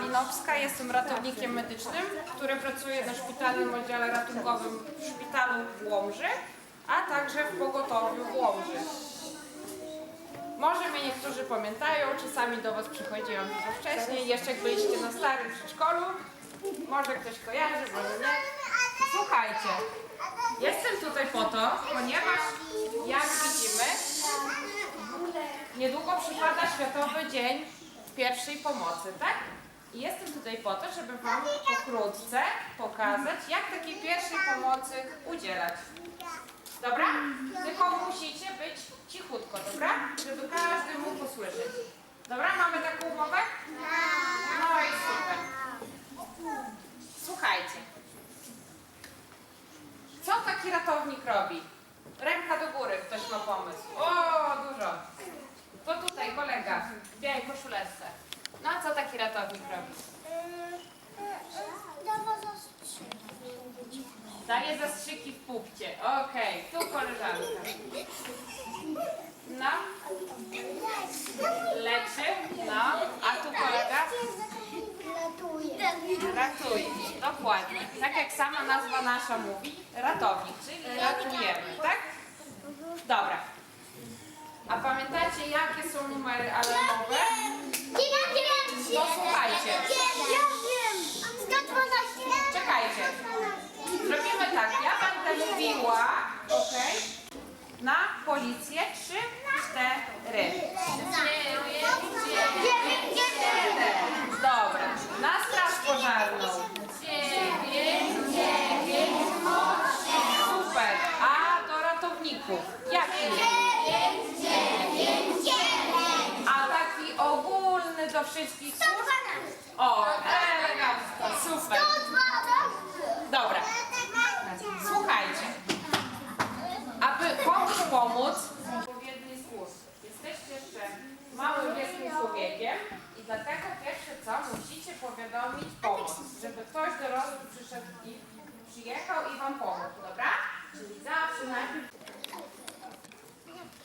Malinowska, jestem ratownikiem medycznym, który pracuje na szpitalnym oddziale ratunkowym w szpitalu w Łomży, a także w pogotowiu w Łomży. Może mnie niektórzy pamiętają, czasami do Was przychodziłam dużo wcześniej, jeszcze jak byliście na starym przedszkolu. Może ktoś kojarzy, może nie. Słuchajcie, jestem tutaj po to, ponieważ jak widzimy, niedługo przypada Światowy Dzień Pierwszej Pomocy, tak? I jestem tutaj po to, żeby Wam pokrótce pokazać, jak takiej pierwszej pomocy udzielać. Dobra? Tylko musicie być cichutko, dobra? Żeby każdy mógł usłyszeć. Dobra, mamy taką umowę? No i super. Słuchajcie. Co taki ratownik robi? Ręka do góry, ktoś ma pomysł. O, dużo. To tutaj kolega w białej koszuleczce. A co taki ratownik robi? Daje zastrzyki w pupcie. Okej, tu koleżanka. No, leczy. No, a tu kolega ratuje. Dokładnie. Tak jak sama nazwa nasza mówi, ratownik, czyli ratujemy, tak? Dobra. A pamiętacie, jakie są numery alarmowe? No słuchajcie, czekajcie. Zrobimy tak, ja będę mówiła, ok? Na policję trzy, cztery. Dobra, na straż pożarną. Super, a do ratowników? Jaki? A taki wszystkich służb? O, elegancko, super. Dobra, słuchajcie. Aby komuś pomóc, odpowiedni służb. Jesteście jeszcze małym wielkim człowiekiem i dlatego pierwsze co, musicie powiadomić pomoc, żeby ktoś dorosły przyszedł i przyjechał i wam pomógł, dobra? Czyli zawsze najpierw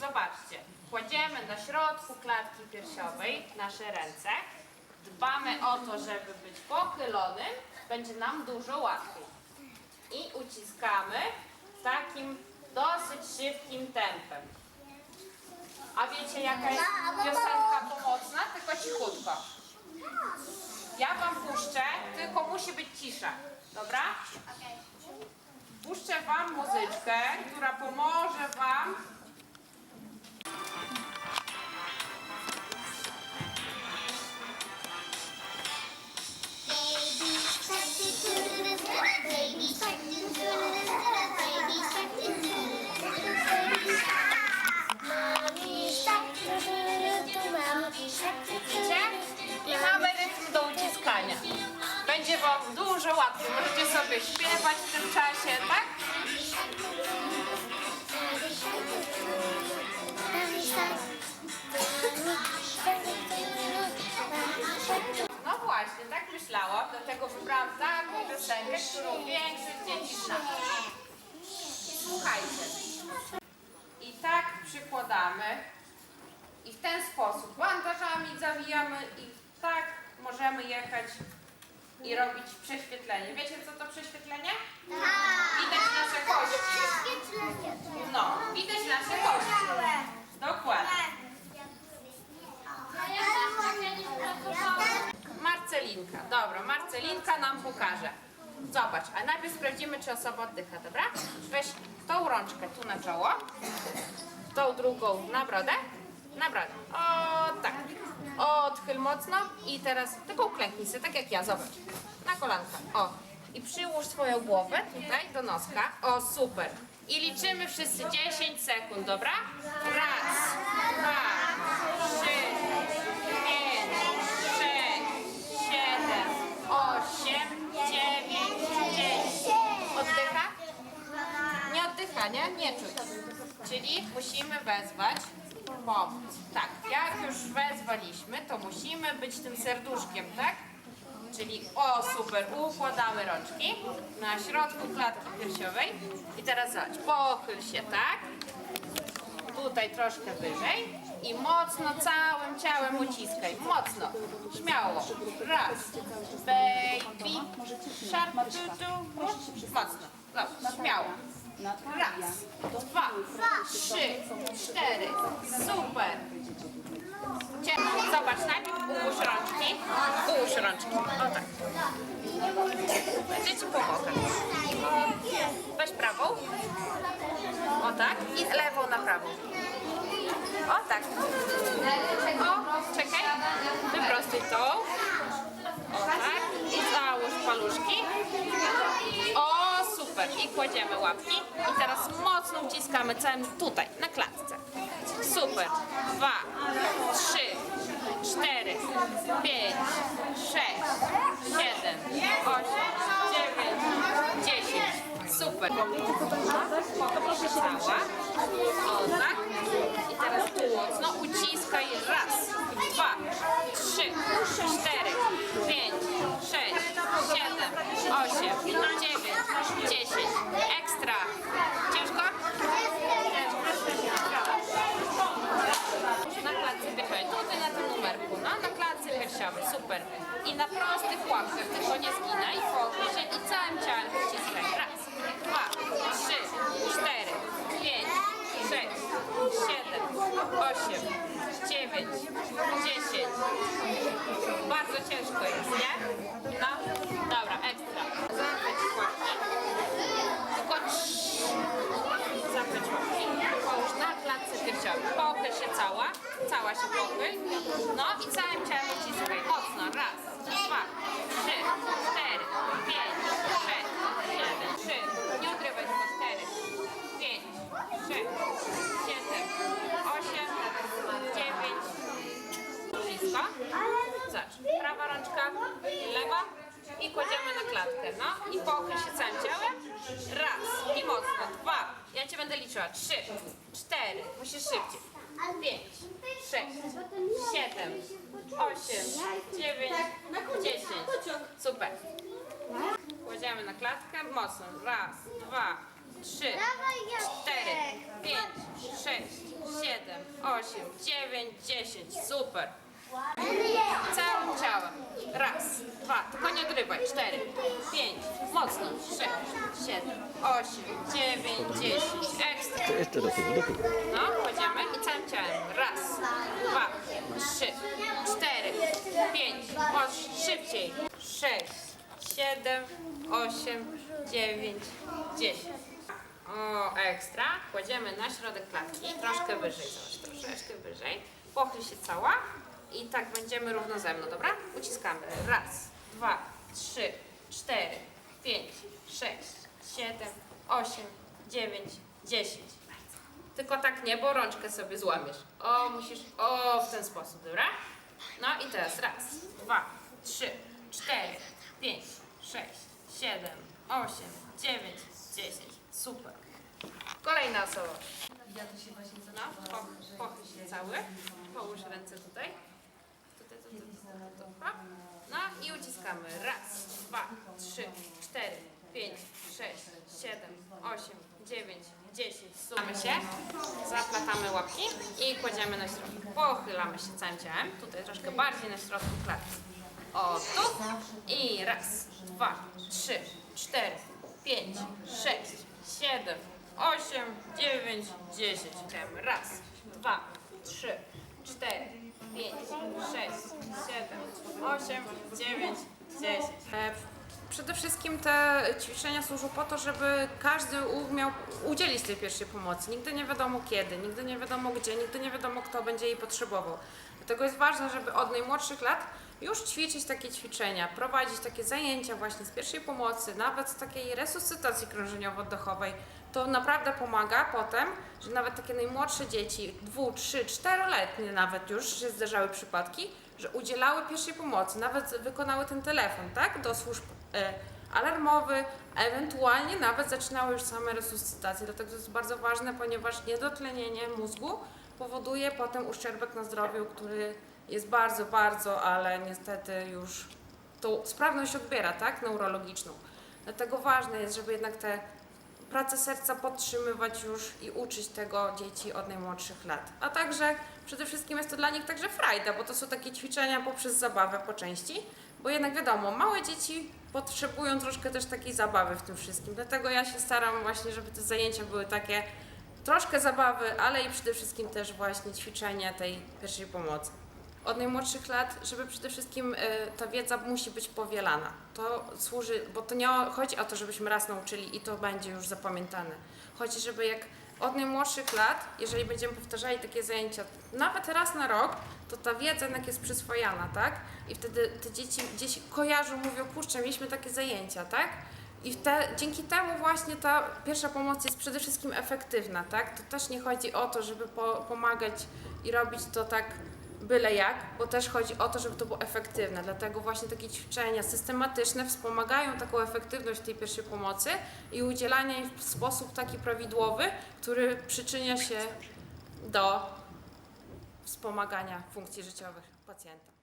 Zobaczcie, kładziemy na środku klatki piersiowej nasze ręce, dbamy o to, żeby być pochylonym, będzie nam dużo łatwiej. I uciskamy takim dosyć szybkim tempem. A wiecie jaka jest piosenka pomocna? Tylko cichutko. Ja wam puszczę, tylko musi być cisza. Dobra? Puszczę wam muzyczkę, która pomoże wam dużo łatwiej. Możecie sobie śpiewać w tym czasie, tak? No właśnie, tak myślałam, dlatego wybrałam taką piosenkę, którą większość dzieci zna. Słuchajcie. I tak przykładamy i w ten sposób bandażami zawijamy i tak możemy jechać i robić prześwietlenie. Wiecie co to prześwietlenie? Widać nasze kości. No, widać nasze kości. Dokładnie. Marcelinka. Dobra, Marcelinka nam pokaże. Zobacz, a najpierw sprawdzimy, czy osoba oddycha, dobra? Weź tą rączkę tu na czoło, tą drugą na brodę, na brodę. O, tak. Odchyl mocno i teraz tylko uklęknij sobie, tak jak ja, zobacz. Na kolanka. O. I przyłóż swoją głowę tutaj do noska. O, super. I liczymy wszyscy 10 sekund, dobra? Raz, dwa, trzy, pięć, sześć, siedem, osiem, dziewięć, dziesięć. Oddycha? Nie oddycha, nie? Nie czuć. Czyli musimy wezwać pomoc. Tak, jak już wezwaliśmy, to musimy być tym serduszkiem, tak? Czyli, o super, układamy rączki na środku klatki piersiowej i teraz zobacz, pochyl się, tak? tutaj troszkę wyżej i mocno całym ciałem uciskaj. Mocno. Śmiało. Raz. Baby. Sharp. Mocno. Dobra, śmiało. Raz, dwa, trzy, cztery. Super. Cie- Zobacz, najpierw ułóż rączki. Ułóż rączki. O tak. Będzie ci pomogę. Weź prawą. O tak. I lewą na prawą. O tak. O, czekaj. Wyprostuj tą. O tak. I załóż paluszki. O, super. I kładziemy łapki. I teraz mocno uciskamy całym tutaj, na klatce. Super. Dwa, trzy, cztery, pięć, sześć, siedem, osiem, dziewięć, dziesięć. Super. Proszę cała. O tak. I teraz mocno uciskaj. Raz, dwa, trzy, cztery, osiem, dziewięć, dziesięć. Ekstra. Ciężko? Na klatce piersiowej. Tutaj na tym numerku. No, na klatce piersiowej. Super. I na prostych łapkach. Tylko nie zginaj. Się i całym ciałem wciskaj. Raz, dwa, trzy, cztery, pięć, sześć, siedem, osiem, dziewięć, dziesięć. Bardzo ciężko jest, nie? No, dobra, ekstra. Zamknąć łapki. Tylko trz- zamknąć łapki. Połóż na klatce piersiowej. Pochyl się cała, cała się. No i całym ciałem uciskaj. Mocno. Raz, dwa, trzy, cztery, pięć, sześć, siedem, trzy. Nie odrywaj tylko cztery, pięć, sześć, siedem, osiem, dziewięć. Blisko. Zacz. Prawa rączka, lewa i kładziemy na klatkę. No i pochyl się całym ciałem. Raz i mocno. Dwa. Ja cię będę liczyła. Trzy, cztery. Musisz szybciej. Pięć, sześć, siedem, osiem, dziewięć, dziesięć. Super. Kładziemy Mocno. Raz, dwa, trzy, cztery, pięć, sześć, siedem, osiem, dziewięć, dziesięć. Super. Całym ciałem. Raz, dwa, tylko nie odrywaj. Cztery, pięć, mocno. Sześć, siedem, osiem, dziewięć, dziesięć. Ekstra. Jeszcze do tyłu, do tyłu. No, kładziemy i całym ciałem. Raz, dwa, trzy, cztery, pięć, osiem, szybciej. Sześć, siedem, osiem, dziewięć, dziesięć. O, ekstra. Kładziemy na środek klatki, troszkę wyżej, zobacz, troszeczkę wyżej. Pochyl się cała i tak będziemy równo ze mną, dobra? Uciskamy. Raz, dwa, trzy, cztery, pięć, sześć, siedem, osiem, dziewięć, dziesięć. Tylko tak nie, bo rączkę sobie złamiesz. O, musisz, o, w ten sposób, dobra? No i teraz raz, dwa, trzy, cztery, pięć, sześć, siedem, osiem, dziewięć, dziesięć. Super. Kolejna osoba. No, po- pochyl się cały. Połóż ręce tutaj. Tutaj, tutaj, tutaj, tutaj. No i uciskamy. Raz, dwa, trzy, cztery, pięć, sześć, siedem, osiem, dziewięć, dziesięć. Sumamy się, zaplatamy łapki i kładziemy na środek. Pochylamy się całym ciałem. Tutaj troszkę bardziej na środku klatki. O, tu. I raz, dwa, trzy, cztery, pięć, sześć, siedem, osiem, dziewięć, dziesięć. Idziemy. Raz, dwa, trzy, cztery, pięć, sześć, siedem, osiem, dziewięć, dziesięć. E, Przede wszystkim te ćwiczenia służą po to, żeby każdy umiał udzielić tej pierwszej pomocy. Nigdy nie wiadomo kiedy, nigdy nie wiadomo gdzie, nigdy nie wiadomo kto będzie jej potrzebował. Dlatego jest ważne, żeby od najmłodszych lat już ćwiczyć takie ćwiczenia, prowadzić takie zajęcia właśnie z pierwszej pomocy, nawet z takiej resuscytacji krążeniowo-oddechowej. To naprawdę pomaga potem, że nawet takie najmłodsze dzieci, dwu, trzy, czteroletnie nawet już się zdarzały przypadki, że udzielały pierwszej pomocy, nawet wykonały ten telefon, tak, do służb e, alarmowy, ewentualnie nawet zaczynały już same resuscytacje. Dlatego to jest bardzo ważne, ponieważ niedotlenienie mózgu powoduje potem uszczerbek na zdrowiu, który jest bardzo, bardzo, ale niestety już tą sprawność odbiera, tak, neurologiczną. Dlatego ważne jest, żeby jednak te pracę serca podtrzymywać już i uczyć tego dzieci od najmłodszych lat. A także przede wszystkim jest to dla nich także frajda, bo to są takie ćwiczenia poprzez zabawę po części, bo jednak wiadomo, małe dzieci potrzebują troszkę też takiej zabawy w tym wszystkim. Dlatego ja się staram właśnie, żeby te zajęcia były takie troszkę zabawy, ale i przede wszystkim też właśnie ćwiczenia tej pierwszej pomocy. Od najmłodszych lat, żeby przede wszystkim e, ta wiedza musi być powielana. To służy, bo to nie chodzi o to, żebyśmy raz nauczyli i to będzie już zapamiętane. Chodzi, żeby jak od najmłodszych lat, jeżeli będziemy powtarzali takie zajęcia nawet raz na rok, to ta wiedza jednak jest przyswojana, tak? I wtedy te dzieci gdzieś kojarzą, mówią, kurczę, mieliśmy takie zajęcia, tak? I te, dzięki temu właśnie ta pierwsza pomoc jest przede wszystkim efektywna, tak? To też nie chodzi o to, żeby po, pomagać i robić to tak byle jak, bo też chodzi o to, żeby to było efektywne. Dlatego właśnie takie ćwiczenia systematyczne wspomagają taką efektywność tej pierwszej pomocy i udzielanie jej w sposób taki prawidłowy, który przyczynia się do wspomagania funkcji życiowych pacjenta.